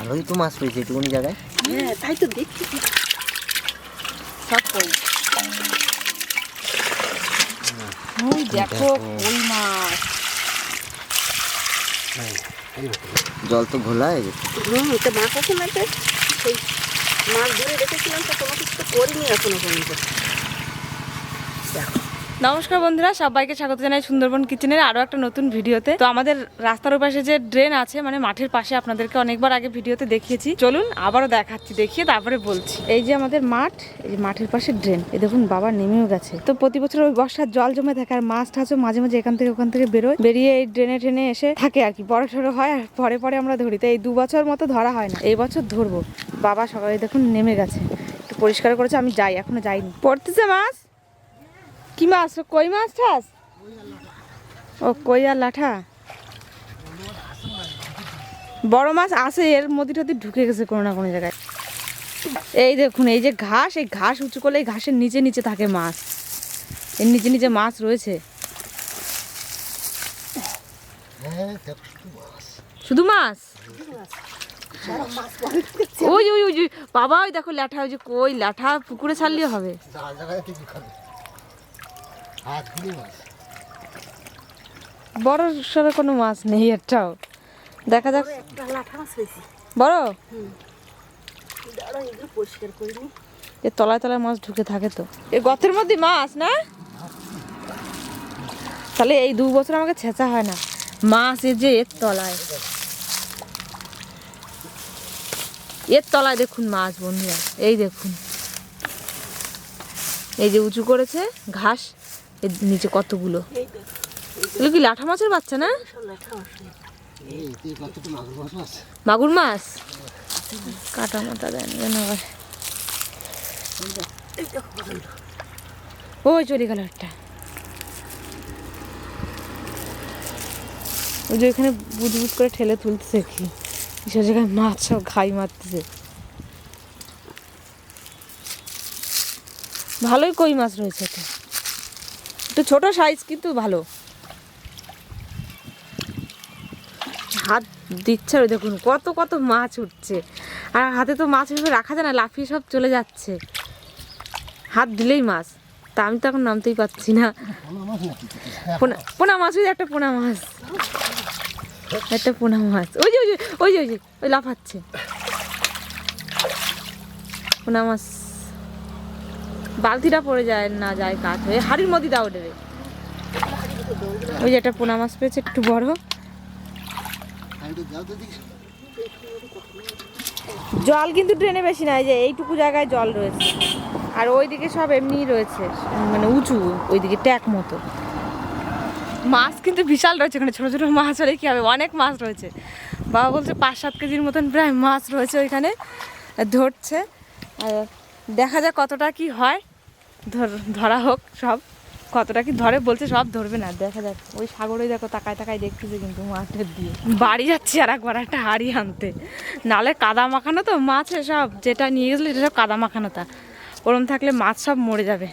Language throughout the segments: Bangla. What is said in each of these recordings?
ভালোই তো মাছ পেয়েছে একটুখানি জায়গায়। হ্যাঁ তাই তো দেখছি। সব কই? ওই দেখো কই মাছ। জল তো ঘোলা হয়ে গেছে। হুম তো মা কখন আছে সেই মাছ ধরে রেখেছিলাম তো কোনো কিছু তো করিনি এখনও পর্যন্ত। নমস্কার বন্ধুরা, সবাইকে স্বাগত জানাই সুন্দরবন কিচেনের আরও একটা নতুন ভিডিওতে। তো আমাদের রাস্তার পাশে যে ড্রেন আছে মানে মাঠের পাশে আপনাদেরকে অনেকবার আগে ভিডিওতে দেখিয়েছি। চলুন আবারও দেখাচ্ছি, দেখিয়ে তারপরে বলছি। এই যে আমাদের মাঠ, এই মাঠের পাশে ড্রেন। এই দেখুন, বাবা নেমেও গেছে। তো প্রতি বছর ওই বর্ষার জল জমে থাকে আর মাছ টাছও মাঝে মাঝে এখান থেকে ওখান থেকে বেরোয়। বেরিয়ে এই ড্রেনে ট্রেনে এসে থাকে আর কি। বড় সড়ো হয় আর পরে পরে আমরা ধরি। তো এই দু বছর মতো ধরা হয় না। এই বছর ধরবো। বাবা সবাই দেখুন নেমে গেছে। একটু পরিষ্কার করেছে, আমি যাই, এখনও যাইনি। পড়তেছে মাছ? কি মাছ কই মাছ ঠাস? ও, কই আর লাঠা? বড় মাছ আছে, এর মধ্যে ঢুকে গেছে কোনো না কোনো জায়গায়। এই দেখুন, এই যে ঘাস, এই ঘাস উঁচু করলে এই ঘাসের নিচে নিচে থাকে মাছ। এর নিচে নিচে মাছ রয়েছে। শুধু মাছ? ওই ওই ওই বাবা, ওই দেখো ল্যাঠা, ওই যে কই ল্যাঠা পুকুরে ছাড়লেও হবে। বড় সড়ো কোনো মাছ নেই একটাও দেখা যাক। বড় এ তলায় তলায় মাছ ঢুকে থাকে তো। এ গর্তের মধ্যে মাছ না? তাহলে এই দু বছর আমাকে ছেঁচা হয় না। মাছ এ যে এর তলায়। এর তলায় দেখুন মাছ বন্ধুরা। এই দেখুন। এই যে উঁচু করেছে ঘাস। এর নিচে কতগুলো? এগুলো কি লাঠা মাছের বাচ্চা না। মাগুর মাছ? কাটা মাথা দেন ওই চলে গেল একটা। ওই যে ওইখানে বুঝ করে ঠেলে তুলতেছে কি। সে জায়গায় মাছ সব ঘাই মারতেছে। ভালোই কই মাছ রয়েছে তো একটু ছোট সাইজ কিন্তু ভালো। হাত দিচ্ছে ওই দেখুন, কত কত মাছ উঠছে। আর হাতে তো মাছ ভেবে রাখা যায় না, লাফিয়ে সব চলে যাচ্ছে। হাত দিলেই মাছ। তা আমি তো এখন নামতেই পারছি না। পোনা মাছ, ওই একটা পোনা মাছ। একটা পোনা মাছ। ওই যে ওই যে ওই যে ওই যে, ওই লাফাচ্ছে। পোনা মাছ। বালতিটা পড়ে যায় না যায় কাঠ হয়ে। হাড়ির মধ্যে দাও রে। ওই যে একটা পোনা মাছ পেয়েছে, একটু বড়। জল কিন্তু ট্রেনে বেশি নাই যে, এইটুকু জায়গায় জল রয়েছে। আর ওইদিকে সব এমনিই রয়েছে মানে উঁচু, ওইদিকে ট্যাক মতো। মাছ কিন্তু বিশাল রয়েছে ওখানে ছোটো ছোটো মাছ হলে কী হবে? অনেক মাছ রয়েছে। বাবা বলছে পাঁচ সাত কেজির মতন প্রায় মাছ রয়েছে ওইখানে, ধরছে। আর দেখা যাক কতটা কি হয়। ধর- হোক সব। কতটা কি ধরে বলছে সব ধরবে না। দেখা যাক। ওই সাগরে দেখো তাকায় তাকায় দেখতেছে কিন্তু মাছের দিয়ে বাড়ি যাচ্ছি আর একবার একটা হাড়ি আনতে। নালে কাদা মাখানো তো মাছ সব যেটা নিয়ে গেছিল এটা সব কাদা মাখানো তা। ওরম থাকলে মাছ সব মরে যাবে।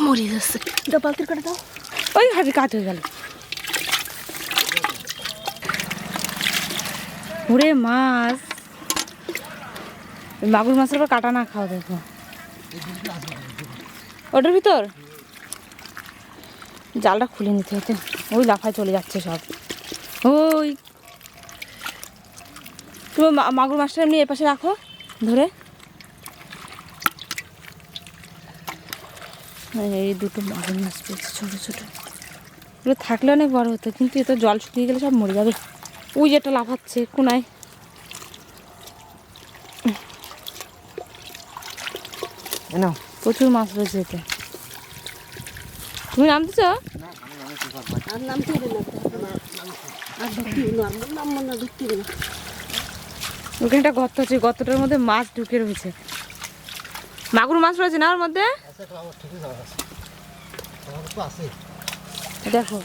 মরে যাচ্ছে। দাও বালতির কাটা দাও। ওই হাবি কাজ হয়ে গেল। ওরে মাছ। মাগুর মাছের উপর কাটা না খাও দেখো। ওটার ভিতর? জালটা খুলে নিতে হতো। ওই লাফায় চলে যাচ্ছে সব। ওই। তুমি মাগুর মাছটা এমনি এ পাশে রাখো, ধরে। এই দুটো মাগুর মাছ পেয়েছি ছোটো ছোটো। এগুলো থাকলে অনেক বড় হতো, কিন্তু এত জল শুকিয়ে গেলে সব মরে যাবে। ওই যেটা লাফাচ্ছে কোনায়। এনো প্রচুর মাছ রয়েছে এতে। তুমি নামতেছ ওখানে একটা গর্ত আছে, গর্তটার মধ্যে মাছ ঢুকে রয়েছে। মাগুর মাছ রয়েছে না ওর মধ্যে? দেখো।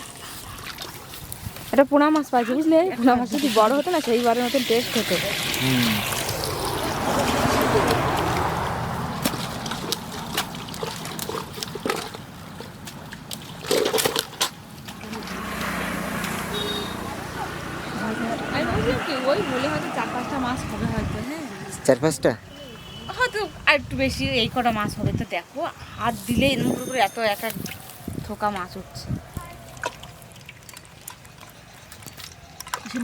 এটা পোনা মাছ পাইছে, বুঝলে? পোনা মাছ যদি বড় হতো না, সেইবারের মতন টেস্ট হতো আমি ভাবছিলাম কি ওই বলে হয়তো চার পাঁচটা মাছ হবে হয়তো চার পাঁচটা হয়তো আর একটু বেশি এই কটা মাছ হবে তো দেখো হাত দিলে এর মুখের উপরে এত এক এক থোকা মাছ উঠছে।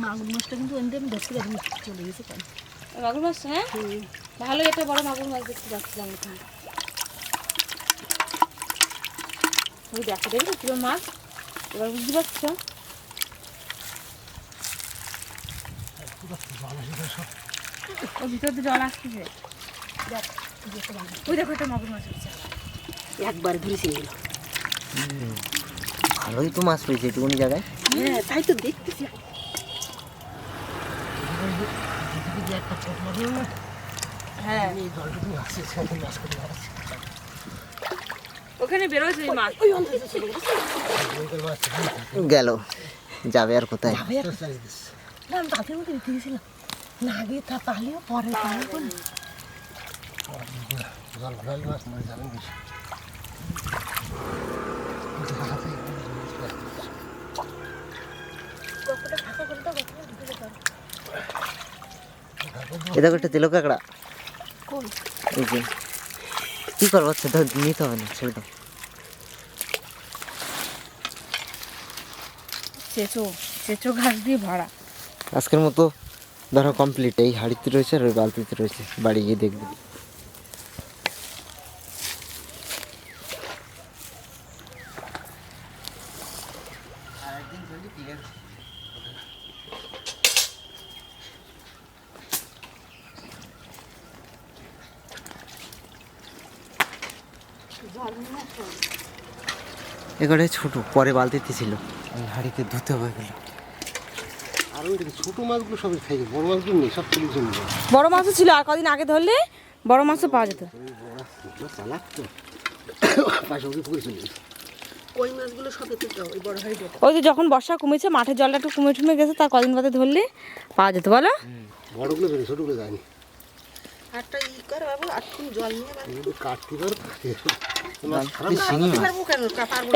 মাগুর মাছটা কিন্তু এমনি আমি ধরতে পারিনি চলে গেছে কেন? মাগুর মাছ হ্যাঁ? ভালো এটা বড় মাগুর মাছ দেখতে পাচ্ছিলাম এখানে। ওই দেখো দেখো কিরম মাছ? এবার বুঝতে পারছ? ওর ভিতর দিয়ে জল আসতেছে দেখ ওই দেখো একটা মাগুর মাছ উঠছে একবার ধরেছি নিল ভালোই তো মাছ পেয়েছে এটুকুনি জায়গায়। হ্যাঁ তাই তো দেখতেছি। হ্যাঁ। ওখানে বেরোয়েছে ওই মাছ। গেল যাবে আর কোথায়? না আমি তাদের মধ্যে গেছিলাম। না আগে তা পালিও পরে পালিও বলে এ দেখো একটা তেলো কাঁকড়া। এই যে। কি করব? আচ্ছা তো নিতে হবে না ছেড়ে দাও। চেঁচো চেঁচো ঘাস দিয়ে ভরা। আজকের মতো ধরো কমপ্লিট এই হাড়িতে রয়েছে আর ওই বালতিতে রয়েছে। বাড়ি গিয়ে দেখবে। এবারে ছোট, পরে বালতিতে ছিল। হাড়িতে ধুতে হয়ে গেল আর ওই দিকে মাছগুলো সবই খাই বড় মাছগুলো নেই সব তুলে জন্য। বড় মাছও ছিল আর কদিন আগে ধরলে বড় মাছও পাওয়া যেত। চালাক তো। পাশে পুকুরে চলে গেছে। ওই মাছগুলো সব একটু ওই বড় হয়ে যেত ওই যে যখন বর্ষা কমেছে মাঠের জলটা একটু কমে টুমে গেছে তার কদিন বাদে ধরলে পাওয়া যেত বলো। বড়গুলো বেরিয়ে ছোটোগুলো যায়নি।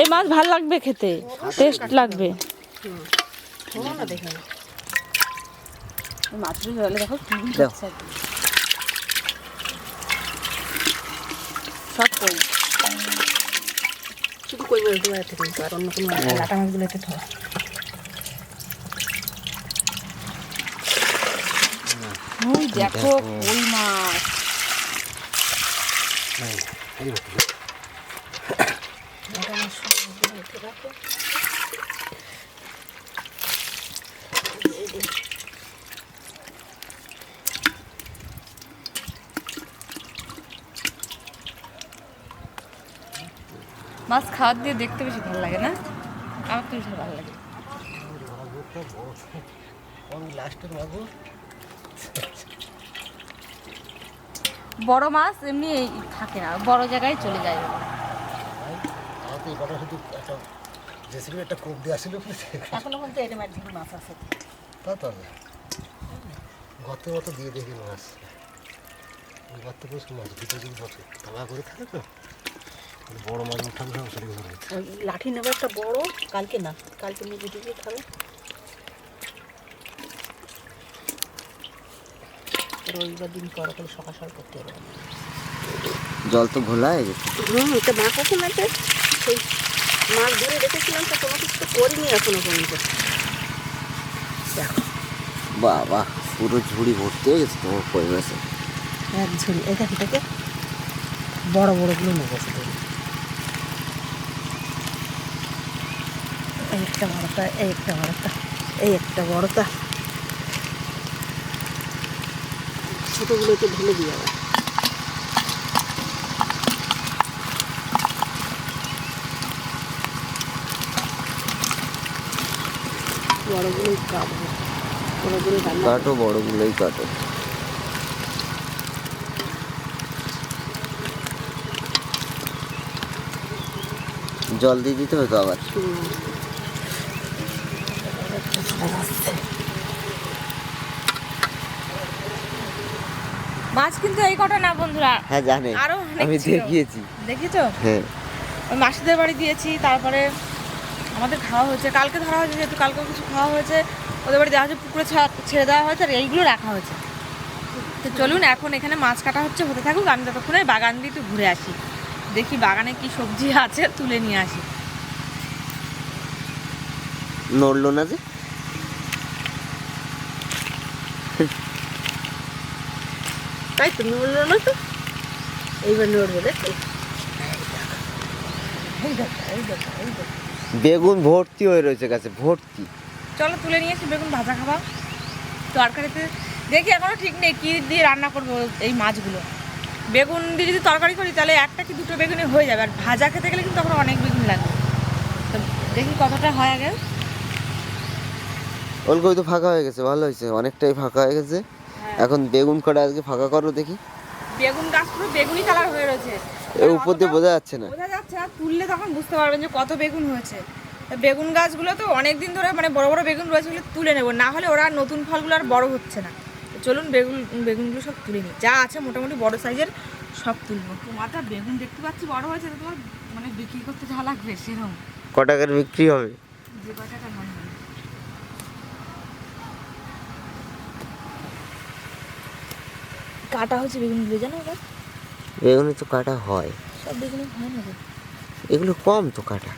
এই মাছ ভালো লাগবে খেতে টেস্ট লাগবে। মাছের জলে দেখো। সব কই শুধু কই মাছ দেওয়া কিন্তু আর অন্য কোনো। লাটা মাছগুলো একটু ধোয়া ওই মাছ মাছ খাওয়ার দিয়ে দেখতে বেশি ভালো লাগে, না? আমার তো বেশি ভালো লাগে। বড় মাছ এমনি থাকে না, বড় জায়গায় চলে যায়। একটা কোপ এটা মাছ আছে। গত দিয়ে দেখি মাছ। করে মাছ ভিতরে যদি বসে করে থাকে তো। বড় মাছ সব সেটা লাঠি নেব একটা বড় কালকে না কালকে নিয়ে খাবে। রবিবার দিন করা করে সকাল সকাল করতে হবে। জল তো ঘোলা হয়ে গেছে হুম তো মা কখন আছে সেই মাছ ধরে রেখেছিলাম তো কোনো কিছু তো করিনি এখনও পর্যন্ত। দেখো। বাবা পুরো ঝুড়ি ভর্তি হয়ে গেছে তোমার কই মাছে এক ঝুড়ি এটা এটাকে বড় বড়গুলো নেব শুধু এই একটা বড়টা এই একটা বড়টা এই একটা বড়টা ছোটোগুলোকে ঢেলে দিয়ে আবার। বড়গুলোই কাটবো। বড়গুলো কাটো বড়গুলোই কাটো। জল দিয়ে দিতে হবে তো মাছ কিন্তু এই কটা না বন্ধুরা? হ্যাঁ জানে। আরও আমি দেখিয়েছি। দেখেছ? হ্যাঁ। মাসিদের বাড়ি দিয়েছি তারপরে আমাদের খাওয়া হয়েছে। কালকে ধরা হয়েছে যেহেতু কালকেও কিছু খাওয়া হয়েছে ওদের বাড়ি দেওয়া হয়েছে পুকুরে ছেড়ে দেওয়া হয়েছে আর এইগুলো রাখা হয়েছে। তো চলুন এখন এখানে মাছ কাটা হচ্ছে হতে থাকুক আমি ততক্ষণে বাগান দিয়ে একটু ঘুরে আসি। দেখি বাগানে কি সবজি আছে তুলে নিয়ে আসি। নড়লো না যে? তাই তো নড়লো না তো এইবার নড়বে দেখো বেগুন ভর্তি হয়ে রয়েছে গাছে ভর্তি। চলো তুলে নিয়ে এসে বেগুন ভাজা খাবা। তরকারিতে দেখি এখনও ঠিক নেই কী দিয়ে রান্না করব এই মাছগুলো। বেগুন দিয়ে যদি তরকারি করি তাহলে একটা কি দুটো বেগুনে হয়ে যাবে। আর ভাজা খেতে গেলে কিন্তু তখন অনেক বেগুন লাগবে তো দেখি কতটা হয় আগে ওলকই তো ফাঁকা হয়ে গেছে ভালো হয়েছে। অনেকটাই ফাঁকা হয়ে গেছে। এখন বেগুন কটা আজকে ফাঁকা করো দেখি। বেগুন গাছ পুরো বেগুনি কালার হয়ে রয়েছে। এর উপর দিয়ে বোঝা যাচ্ছে না। বোঝা যাচ্ছে আর তুললে তখন বুঝতে পারবেন যে কত বেগুন হয়েছে। বেগুন গাছগুলো তো অনেক দিন ধরে মানে বড় বড় বেগুন রয়েছে ওগুলো তুলে নেব না হলে ওরা নতুন ফলগুলো আর বড় হচ্ছে না। চলুন বেগুন বেগুনগুলো সব তুলে নিই। যা আছে মোটামুটি বড় সাইজের সব তুলবো। তোমারটা বেগুন দেখতে পাচ্ছি বড় হয়েছে তো তোমার মানে বিক্রি করতে যা লাগবে সেরকম। ক টাকার বিক্রি হবে? যে কয়টাকা মনে কাটা হচ্ছে বেগুনগুলো জানো এবার বেগুনে তো কাটা হয়। সব বেগুনই হয় না। এগুলো কম তো কাটা।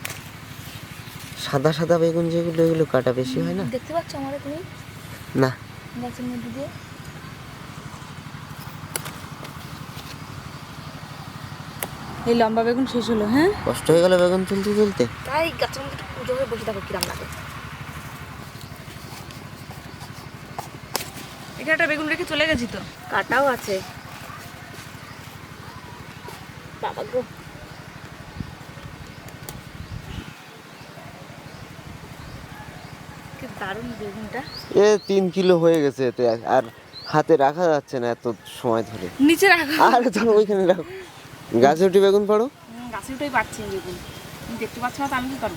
সাদা সাদা বেগুন যেগুলো এগুলো কাটা বেশি হয় না? দেখতে পাচ্ছ আমার তুমি? না। গাছের মধ্যে দিয়ে। এই লম্বা বেগুন শেষ হলো হ্যাঁ? কষ্ট হয়ে গেল বেগুন তুলতে তুলতে? তাই গাছের মধ্যে পুজো হয়ে বসে থাকো কিরাম লাগে এখানে একটা বেগুন রেখে চলে গেছি তো। কাটাও আছে। বাবা গো। দারুণ বেগুনটা। এ তিন কিলো হয়ে গেছে এতে আর হাতে রাখা যাচ্ছে না এত সময় ধরে। নিচে রাখো। আর ধরো ওইখানে রাখো। গাছে উঠে বেগুন পাড়ো। গাছে উঠেই পাচ্ছি বেগুন। দেখতে পাচ্ছ না তো আমি কি করব?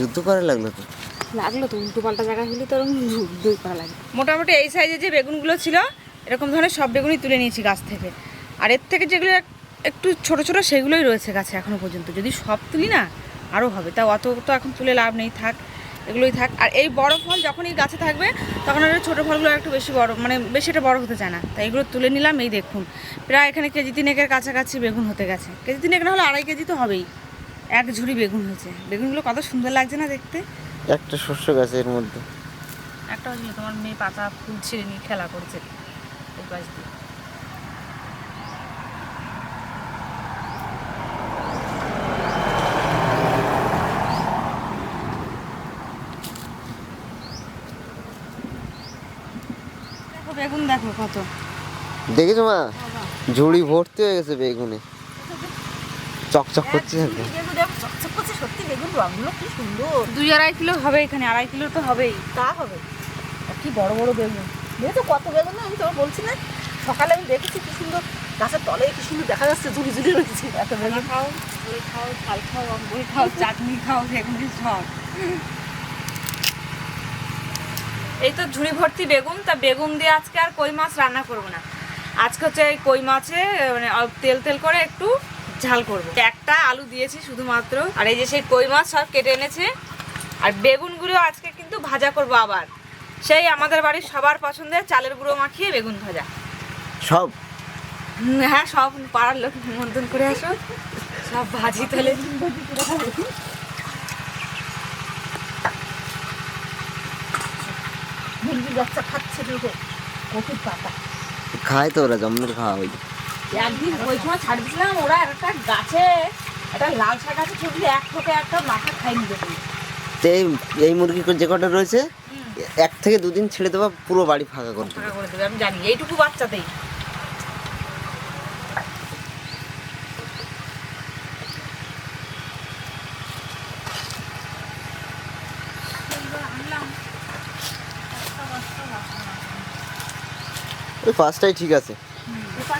যুদ্ধ করা লাগল তো। লাগল তো উল্টো পাল্টা জায়গা হলে তো ওরকম করা লাগে। মোটামুটি এই সাইজে যে বেগুনগুলো ছিল এরকম ধরনের সব বেগুনই তুলে নিয়েছি গাছ থেকে। আর এর থেকে যেগুলো একটু ছোট ছোট সেগুলোই রয়েছে গাছে এখনও পর্যন্ত। যদি সব তুলি না আরও হবে। তা অত তো এখন তুলে লাভ নেই থাক এগুলোই থাক। আর এই বড় ফল যখনই গাছে থাকবে তখন আর ছোটো ফলগুলো একটু বেশি বড় মানে বেশি এটা বড় হতে চায় না। তাই এগুলো তুলে নিলাম এই দেখুন। প্রায় এখানে কেজি তিনেকের কাছাকাছি বেগুন হতে গেছে। কেজি তিনেক না হলে আড়াই কেজি তো হবেই। এক ঝুড়ি বেগুন হয়েছে। বেগুনগুলো কত সুন্দর লাগছে না দেখতে? একটা শস্য গাছের মধ্যে। একটা হয়েছিল তোমার মেয়ে পাতা ফুল ছিঁড়ে নিয়ে খেলা করছে এই পাশ দিয়ে। বেগুন দেখো কত। দেখেছ মা? ঝুড়ি ভর্তি হয়ে গেছে বেগুনে। চকচক করছে। একদম দেখো চকচক করছে সত্যি বেগুন রঙগুলো কি সুন্দর দুই আড়াই কিলো হবে এখানে আড়াই কিলো তো হবেই। তা হবে। কি বড় বড় বেগুন দেখেছ কত বেগুন না আমি তোমার বলছি না? সকালে আমি দেখেছি কি সুন্দর গাছের তলে কি সুন্দর দেখা যাচ্ছে ঝুলি ঝুলি রয়েছে। এত বেগুন বেগুন খাও বই খাও ঝাল খাও বই খাও চাটনি খাও বেগুনি সব। এই তো ঝুড়ি ভর্তি বেগুন তা বেগুন দিয়ে আজকে আর কই মাছ রান্না করব না। আজকে হচ্ছে এই কই মাছে মানে তেল তেল করে একটু ঝাল করব। একটা আলু দিয়েছি শুধুমাত্র। আর এই যে সেই কই মাছ সব কেটে এনেছে। আর বেগুনগুলো আজকে কিন্তু ভাজা করব আবার। সেই আমাদের বাড়ির সবার পছন্দের চালের গুঁড়ো মাখিয়ে বেগুন ভাজা। সব? হ্যাঁ সব পাড়ার লোক নিমন্ত্রণ করে আসো। সব ভাজি তাহলে বাচ্চা খাচ্ছে পাতা। খায় তো ওরা জন্মের খাওয়া ওই একদিন ওই সময় ছাড় দিয়েছিলাম ওরা একটা গাছে একটা লাল শাক আছে ছবি এক ঠোকে একটা মাথা খাই নিতে তো এই এই মুরগি যে কটা রয়েছে এক থেকে দুদিন ছেড়ে দেওয়া পুরো বাড়ি ফাঁকা করে দেবে। ফাঁকা করে দেবে আমি জানি এইটুকু বাচ্চাতেই। ওই পাঁচটাই ঠিক আছে এই পাশটা কিন্তু কিচ্ছু হয়নি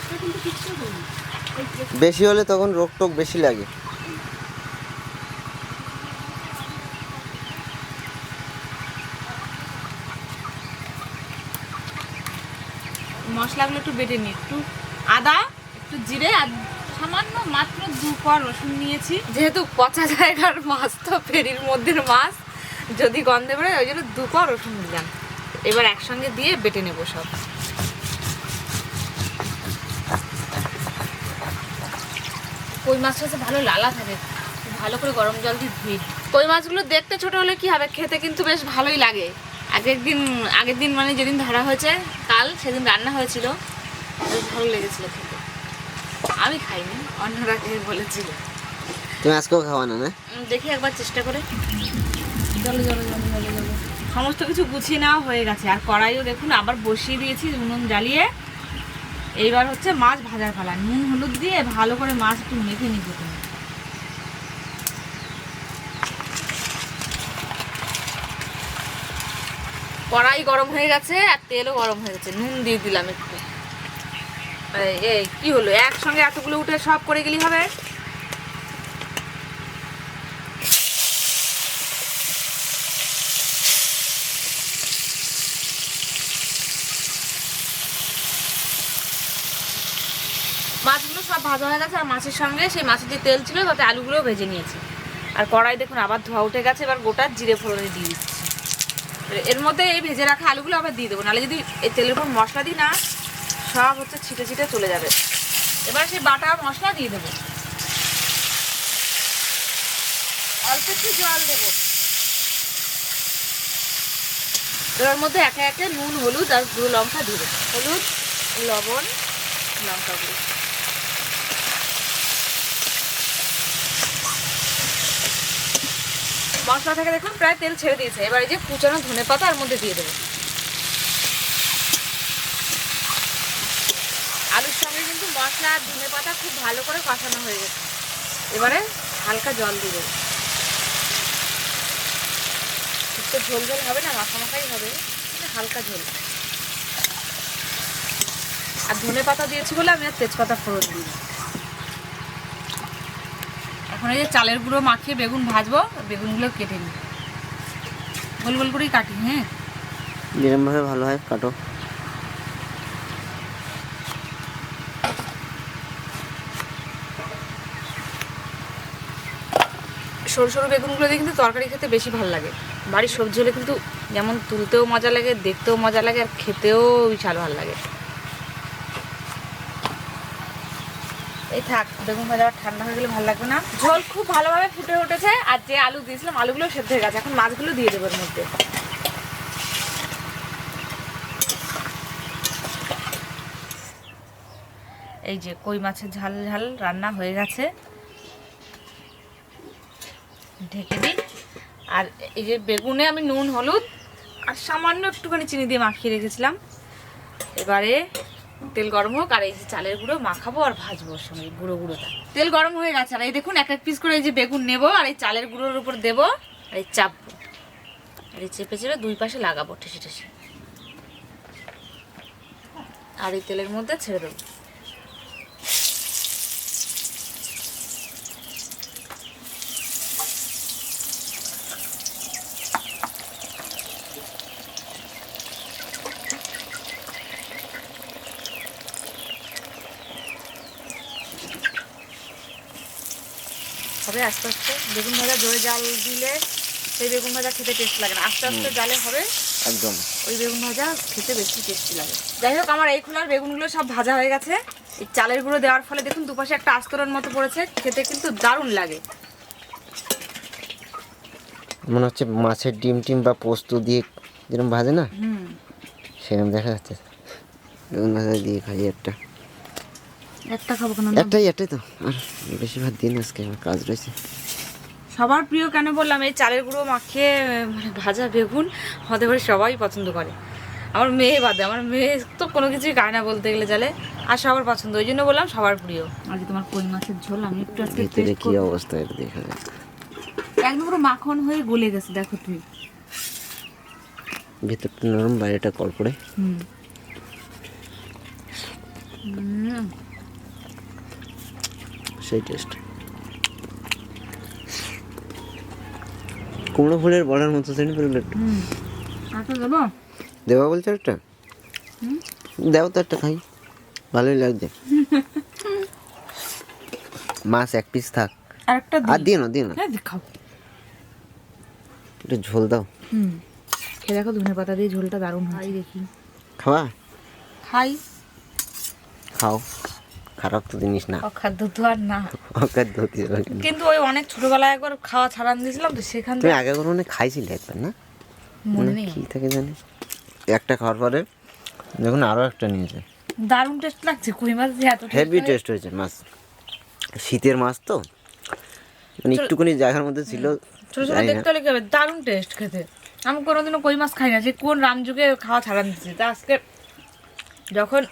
বেশি হলে তখন রোগ টোক বেশি লাগে। মশলাগুলো একটু বেটে নিই, একটু আদা, একটু জিরে আর সামান্য মাত্র দু পর রসুন নিয়েছি। যেহেতু পচা জায়গার মাছ তো ফেরির মধ্যে মাছ, যদি গন্ধে বেরোয়, ওই জন্য দু পর রসুন দিলাম। এবার একসঙ্গে দিয়ে বেটে নেব সব। কই মাছটা হচ্ছে ভালো লালা থাকে। ভালো করে গরম জল দিয়ে ধুয়ে কই মাছগুলো দেখতে ছোট হলে কি হবে? খেতে কিন্তু বেশ ভালোই লাগে। আগের দিন আগের দিন মানে যেদিন ধরা হয়েছে কাল সেদিন রান্না হয়েছিল। বেশ ভালো লেগেছিল খেতে। আমি খাইনি অন্যরা খেয়ে বলেছিল। তুমি আজকেও খাওয়া না না? দেখি একবার চেষ্টা করে। জলে জলে জলে জলে জলে। সমস্ত কিছু গুছিয়ে নেওয়া হয়ে গেছে। আর কড়াইও দেখুন আবার বসিয়ে দিয়েছি উনুন জ্বালিয়ে। এইবার হচ্ছে মাছ ভাজার পালা। নুন হলুদ দিয়ে ভালো করে মাছ একটু মেখে নিতে তুমি কড়াই গরম হয়ে গেছে আর তেলও গরম হয়ে গেছে। নুন দিয়ে দিলাম একটু। এই, কি হলো? একসঙ্গে এতগুলো উঠে সব করে গেলি হবে মাছগুলো সব ভাজা হয়ে গেছে আর মাছের সঙ্গে সেই মাছের যে তেল ছিল তাতে আলুগুলো ভেজে নিয়েছি। আর কড়াই দেখুন, আবার ধোয়া উঠে গেছে, এবার গোটা জিরে ফোড়নে দিয়ে দিচ্ছি। এর মধ্যে এই ভেজে রাখা আলুগুলো আবার দিয়ে দেবো, নাহলে যদি এই তেলের উপর মশলা দিই না, সব হচ্ছে ছিটে ছিটে চলে যাবে। এবার সেই বাটা মশলা দিয়ে দেবো। অল্প একটু জল দেবো। এবার মধ্যে একে একে নুন, হলুদ আর গুঁড়ো লঙ্কা দিয়ে দেবো। হলুদ, লবণ লঙ্কা গুঁড়ো মশলা থেকে দেখুন, প্রায় তেল ছেড়ে দিয়েছে। এবার এই যে কুচানো ধনে পাতা আর মধ্যে দিয়ে দেবো। আলুর সঙ্গে কিন্তু মশলা আর ধনে পাতা খুব ভালো করে কষানো হয়ে গেছে। এবারে হালকা জল দিয়ে দেবো। তো ঝোল ঝোল হবে না মাখা মাখাই হবে হালকা ঝোল। আর ধনে পাতা দিয়েছি বলে আমি আর তেজপাতা ফোড়ন দিই এখন এই যে চালের গুঁড়ো মাখিয়ে বেগুন ভাজবো বেগুনগুলো কেটে নিই। গোল গোল করেই কাটি হ্যাঁ? যেরকমভাবে ভালো হয় কাটো। সরু সরু বেগুনগুলো দিয়ে কিন্তু তরকারি খেতে বেশি ভালো লাগে। বাড়ির সবজি হলে কিন্তু যেমন তুলতেও মজা লাগে দেখতেও মজা লাগে আর খেতেও বিশাল ভালো লাগে। এই থাক, বেগুন ভাজা ঠান্ডা হয়ে গেলে ভালো লাগবে না। ঝোল খুব ভালোভাবে ফুটে উঠেছে, আর যে আলু দিয়েছিলাম, আলুগুলো সেদ্ধ হয়ে গেছে। এখন মাছগুলো দিয়ে দেবো এর মধ্যে। এই যে কই মাছের ঝাল ঝাল রান্না হয়ে গেছে। ঢেকে দিই। আর এই যে বেগুনে আমি নুন, হলুদ আর সামান্য একটুখানি চিনি দিয়ে মাখিয়ে রেখেছিলাম। এবারে তেল গরম হোক, আর এই যে চালের গুঁড়ো মাখাবো আর ভাজবো সঙ্গে গুঁড়ো গুঁড়োটা তেল গরম হয়ে গেছে, আর এই দেখুন, এক এক পিস করে এই যে বেগুন নেব, আর এই চালের গুঁড়োর উপর দেবো, আর এই চাপবো। আর এই চেপে চেপে দুই পাশে লাগাবো, ঠেসে ঠেসে। আর এই তেলের মধ্যে ছেড়ে দেবো। হবে আস্তে আস্তে। বেগুন ভাজা জোরে জাল দিলে সেই বেগুন ভাজা খেতে টেস্ট লাগে না। আস্তে আস্তে জালে হবে একদম। ওই বেগুন ভাজা খেতে বেশি টেস্টি লাগে। যাই হোক আমার এই খোলার বেগুনগুলো সব ভাজা হয়ে গেছে। এই চালের গুঁড়ো দেওয়ার ফলে দেখুন দুপাশে একটা আস্তরণ মতো পড়েছে খেতে কিন্তু দারুণ লাগে। মনে হচ্ছে মাছের ডিম টিম বা পোস্ত দিয়ে যেরকম ভাজে না? হুম। সেরকম দেখা যাচ্ছে। বেগুন ভাজা দিয়ে খাই একটা। একটা খাব কেন একটাই একটাই তো। আর বেশি ভাত দিন আজকে আমার কাজ রয়েছে। সবার প্রিয় কেন বললাম এই চালের গুঁড়ো মাখিয়ে মানে ভাজা বেগুন আমাদের বাড়ি সবাই পছন্দ করে। আমার মেয়ে বাদে আমার মেয়ে তো কোনো কিছুই খায় না বলতে গেলে চলে। আর সবার পছন্দ ওই জন্য বললাম সবার প্রিয়। আজকে তোমার কই মাছের ঝোল আমি একটু আজকে ভিতরে কি অবস্থা এটা দেখা যাক। একদম পুরো মাখন হয়ে গলে গেছে দেখো তুই ভিতরটা নরম বাইরেটা কড়কড়ে। হুম। হুম। সেই টেস্ট কুমড়ো ফুলের বড়ার মতো হুম। আচ্ছা দেবো? দেওয়া বলছো একটা? দাও তো একটা খাই। ভালোই লাগছে। মাছ এক পিস থাক। আর দিও না দিও না হ্যাঁ একটু ঝোল দাও। হুম। খেয়ে দেখো ধনে পাতা দিয়ে ঝোলটা দারুণ হয় দেখি খাওয়া? খাই। খাও। খারাপ তো জিনিস না। অখাদ্য তো আর না। ধুতে কিন্তু ওই অনেক ছোটবেলায় একবার খাওয়া ছাড়ান দিয়েছিলাম তো সেখান থেকে আগে করে মনে হয় খাইছিলে একবার না? মনে নেই। কি থাকে জানি। একটা খাওয়ার পরে দেখুন আরও একটা নিয়েছে। দারুণ টেস্ট লাগছে কই মাছ যে এত হেভি টেস্ট হয়েছে মাছ। শীতের মাছ তো। মানে একটুখানি জায়গার মধ্যে ছিল ছোট ছোট দেখতে হলে হবে? দারুণ টেস্ট খেতে। আমি কোনোদিনও কই মাছ খাই না যে কোন রামযুগে খাওয়া ছাড়ান দিচ্ছে তা আজকে যখন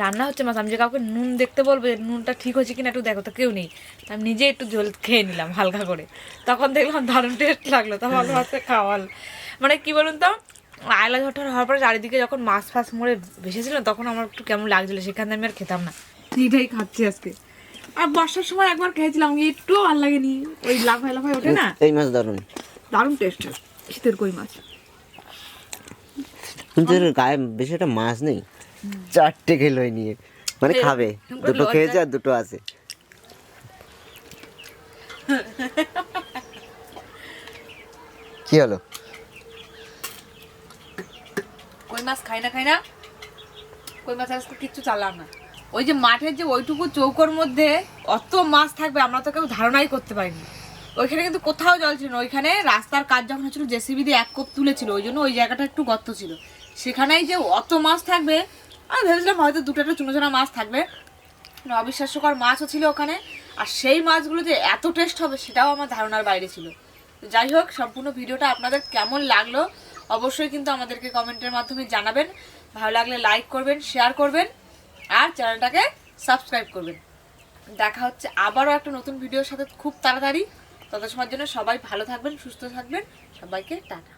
রান্না হচ্ছে মাছ আমি যে কাউকে নুন দেখতে বলব যে নুনটা ঠিক হয়েছে কিনা একটু দেখো তো কেউ নেই। তা আমি নিজে একটু ঝোল খেয়ে নিলাম হালকা করে। তখন দেখলাম দারুণ টেস্ট লাগল তখন ভালো হাতে খাওয়াল। মানে কি বলুন তো আয়লা ঝড় হওয়ার পরে চারিদিকে যখন মাছ ফাছ মরে ভেসেছিল তখন আমার একটু কেমন লাগছিল সেখানে আমি আর খেতাম না। এটাই খাচ্ছি আজকে। আর বর্ষার সময় একবার খেয়েছিলাম একটু ভালো লাগেনি। ওই লাফায় লাফায় ওঠে না? এই মাছ দারুণ। দারুণ টেস্ট শীতের কই মাছ। কিন্তু এর গায়ে বেশি একটা মাছ নেই। চারটে খেলো নিয়ে। মানে খাবে দুটো খেয়েছে আর দুটো আছে। কি হলো? কই মাছ খাই না খাই না? কই মাছ আজকে কিচ্ছু চালাম না। ওই যে মাঠের যে ওইটুকু চৌকোর মধ্যে অত মাছ থাকবে আমরা তো কেউ ধারণাই করতে পারিনি। ওইখানে কিন্তু কোথাও জল ছিল না। ওইখানে রাস্তার কাজ যখন হচ্ছিল জেসিবি দিয়ে এক কোপ তুলেছিল ওই জন্য ওই জায়গাটা একটু গর্ত ছিল। সেখানেই যে অত মাছ থাকবে আমি ভেবেছিলাম হয়তো দুটো একটা চুনো চুনা মাছ থাকবে। অবিশ্বাস্যকর মাছও ছিল ওখানে। আর সেই মাছগুলো যে এত টেস্ট হবে সেটাও আমার ধারণার বাইরে ছিল। যাই হোক, সম্পূর্ণ ভিডিওটা আপনাদের কেমন লাগল অবশ্যই কিন্তু আমাদেরকে কমেন্টের মাধ্যমে জানাবেন। ভালো লাগলে লাইক করবেন শেয়ার করবেন, আর চ্যানেলটাকে সাবস্ক্রাইব করবেন। দেখা হচ্ছে আবারও একটা নতুন ভিডিওর সাথে খুব তাড়াতাড়ি। তত সময়ের জন্য সবাই ভালো থাকবেন, সুস্থ থাকবেন। সবাইকে টাটা।